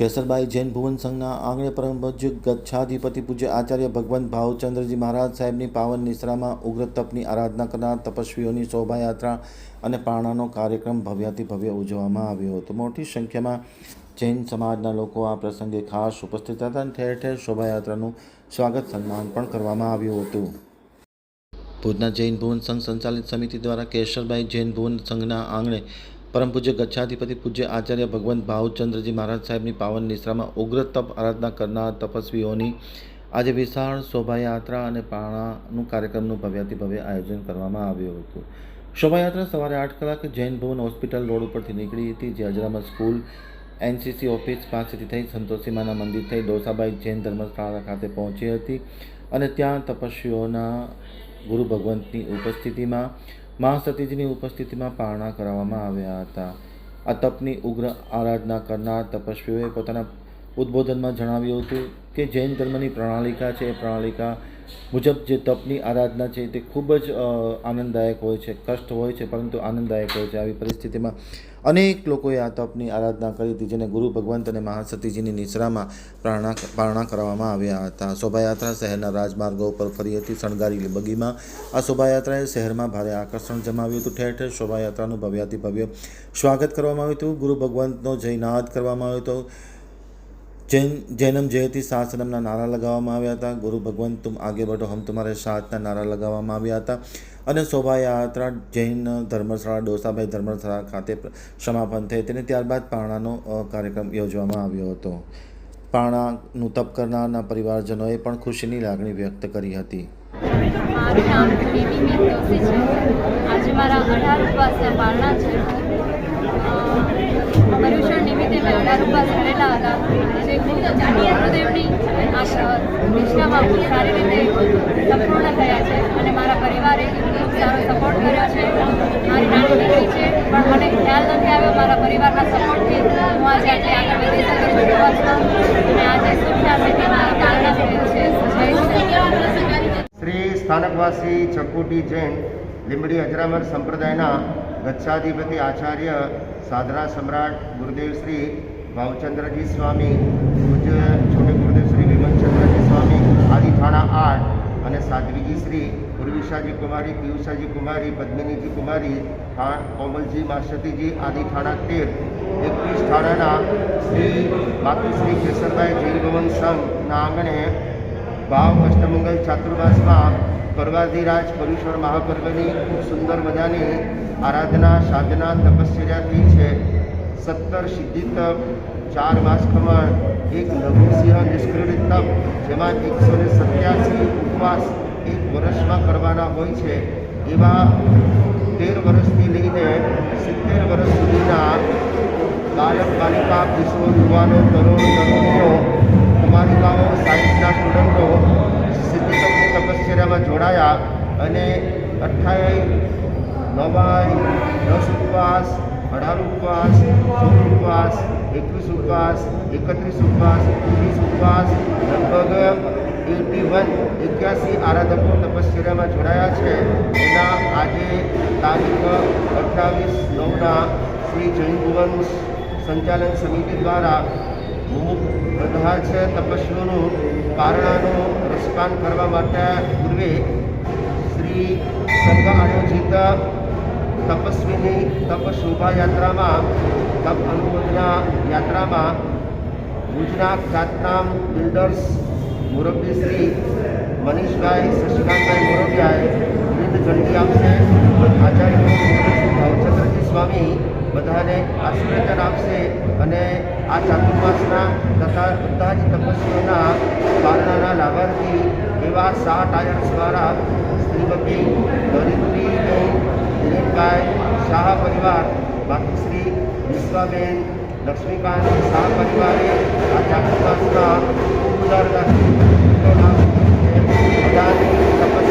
કેસરબાઈ જૈન ભુવન સંઘના આંગણે પરમ પૂજ્ય ગચ્છાધિપતિ પૂજ્ય આચાર્ય ભગવંત ભાવચંદ્રજી મહારાજ સાહેબની પાવન નિશ્રામાં ઉગ્ર તપની આરાધના કરનાર તપસ્વીઓની શોભાયાત્રા અને પારણાનો કાર્યક્રમ ભવ્યાતિ ભવ્ય ઉજવવામાં આવ્યો હતો. મોટી સંખ્યામાં જૈન સમાજના લોકો આ પ્રસંગે ખાસ ઉપસ્થિત હતા અને ઠેર ઠેર શોભાયાત્રાનું સ્વાગત સન્માન પણ કરવામાં આવ્યું હતું. ભુજના જૈન ભુવન સંઘ સંચાલિત સમિતિ દ્વારા કેશરભાઈ જૈન ભુવન સંઘના આંગણે પરમ પૂજ્ય ગચ્છાધિપતિ પૂજ્ય આચાર્ય ભગવંત ભાવચંદ્રજી મહારાજ સાહેબની પાવન નિશ્રામાં ઉગ્ર તપ આરાધના કરનાર તપસ્વીઓની આજે વિશાળ શોભાયાત્રા અને પાણાનું કાર્યક્રમનું ભવ્યાતિભવ્ય આયોજન કરવામાં આવ્યું હતું. શોભાયાત્રા સવારે આઠ કલાકે જૈન ભવન હોસ્પિટલ રોડ ઉપરથી નીકળી હતી, જે અજરામર સ્કૂલ એનસીસી ઓફિસ પાસેથી થઈ સંતોષીમાના મંદિર થઈ ડોસાબાઈ જૈન ધર્મશાળા ખાતે પહોંચી હતી અને ત્યાં તપસ્વીઓના ગુરુ ભગવંતની ઉપસ્થિતિમાં મા સતીજીની ઉપસ્થિતિમાં પારણા કરાવવામાં આવ્યા હતા. આ તપની ઉગ્ર આરાધના કરનાર તપસ્વીઓએ પોતાના ઉદ્બોધનમાં જણાવ્યું હતું કે જૈન ધર્મની પ્રણાલિકા છે, એ પ્રણાલિકા મુજબ જે તપની આરાધના છે, તે ખૂબ જ આનંદદાયક હોય છે, કષ્ટ હોય છે, પરંતુ આનંદદાયક હોય છે. આવી પરિસ્થિતિમાં અનેક લોકોએ આ તપની આરાધના કરી હતી, જેને ગુરુ ભગવંત અને મહાસતીજીની નિશ્રામાં પ્રાર્થના પારણા કરવામાં આવ્યા હતા. શોભાયાત્રા શહેરના રાજમાર્ગો ઉપર ફરી હતી શણગારી બગીમાં. આ શોભાયાત્રાએ શહેરમાં ભારે આકર્ષણ જમાવ્યું હતું. ઠેર ઠેર શોભાયાત્રાનું ભવ્યાતિ ભવ્ય સ્વાગત કરવામાં આવ્યું હતું. ગુરુ ભગવંતનો જયનાદ કરવામાં આવ્યો હતો. જૈન, જૈનમ જયતી શાસનમના નારા લગાવવામાં આવ્યા હતા. ગુરુ ભગવાન તુમ આગે બઢો, હમ તમારે સાથના નારા લગાવવામાં આવ્યા હતા. અને શોભાયાત્રા જૈન ધર્મશાળા, ડોસાભાઈ ધર્મશાળા ખાતે સમાપન થઈ તેને ત્યારબાદ પારણાનો કાર્યક્રમ યોજવામાં આવ્યો હતો. પારણાનું તપ કરનારના પરિવારજનોએ પણ ખુશીની લાગણી વ્યક્ત કરી હતી. મારું નામ છે. આજે મારા અઢાર ઉપવાસના પારણા છે. અ, મેં અઢાર ઉપવાસ હતા. જે ગુરુદેવની આ નિષ્ઠામાં ખૂબ સારી રીતે સંપૂર્ણ થયા છે અને મારા પરિવારે સારો સપોર્ટ કર્યો છે. મારી છે પણ ખ્યાલ નથી આવ્યો મારા પરિવારના સપોર્ટથી હું આજે આટલી આગળ વધી અને આજે સુખ શાંતિથી મારા થયું છે. સ્થાનકવાસી ચકુટી જૈન લીંબડી અજરામર સંપ્રદાયના ગચ્છાધિપતિ આચાર્ય સાધના સમ્રાટ ગુરુદેવ શ્રી ભાવચંદ્રજી સ્વામી, પૂજ્ય છોટે ગુરુદેવ શ્રી વિમલચંદ્રજી સ્વામી આદિ થાણા આઠ અને સાધ્વીજી શ્રી ઉર્વિશાજી કુમારી, પિયુષાજી કુમારી, પદ્મિનીજી કુમારી કોમલજી, માસતીજી આદિ થાણા તેર, એકવીસ થાણાના શ્રી માતુશ્રી કેસરભાઈ જૈન ભવન સંઘના આંગણે ભાવ અષ્ટમંગલ ચાતુર્માસમાં પર્વાધિરાજ પરમેશ્વર મહાપર્વની ખૂબ સુંદર મજાની આરાધના, સાધના તપશ્ચર્યા થઈ છે. સત્તર સિદ્ધિ તપ ચાર માસ ખમણ, એક લઘુસિંહ નિષ્ક્રિય તપ જેમાં એકસો ને સત્યાસી ઉપવાસ એક વર્ષમાં કરવાના હોય છે. એવા તેર વર્ષથી લઈને સિત્તેર વર્ષ સુધીના બાલક બાલિકા કિશોર યુવાનો, તરુણ, તરુણીઓ, કુમારિકાઓ સાયન્સના સ્ટુડન્ટો સિદ્ધિકમની તપશ્ચર્યામાં જોડાયા અને અઠ્ઠાવીસ નવાઈ, દસ ઉપવાસ, અઢાર ઉપવાસ, સોળ ઉપવાસ, એકવીસ ઉપવાસ, એકત્રીસ ઉપવાસ, ત્રીસ ઉપવાસ, લગભગ એટી વન, એક્યાસી આરાધકો તપશ્ચર્યામાં જોડાયા છે. એના આજે તારીખ અઠ્ઠાવીસ નવના શ્રી જૈન ભુવન સંચાલન સમિતિ દ્વારા બધા છે, તપસ્વીઓનું પારણાનું રસપાન કરવા માટે પૂર્વે શ્રી સંઘ આયોજિત તપસ્વીની તપ શોભાયાત્રામાં, તપ અનુમોદના યાત્રામાં ભુજના ખ્યાતનામ બિલ્ડર્સ મુરબ્બી શ્રી મનીષભાઈ, શશિકાંતભાઈ મોરબિયાએ વિવિધ ઝંડી આપશે. સ્વામી બધાને આશીર્વચન આપશે અને આ ચાતુર્માસના તથા બધા જ તપસ્વીઓના પારણાના લાભાર્થી એવા સા ટાયર્સ દ્વારા શ્રીમતી દરિદ્રીબેન દિલીપભાઈ શાહ પરિવાર માતુશ્રી વિશ્વાબેન, લક્ષ્મીકાંત શાહ પરિવારે આ ચાતુર્માસના ખૂબ ઉદારતાથી બધાની તપસ્યા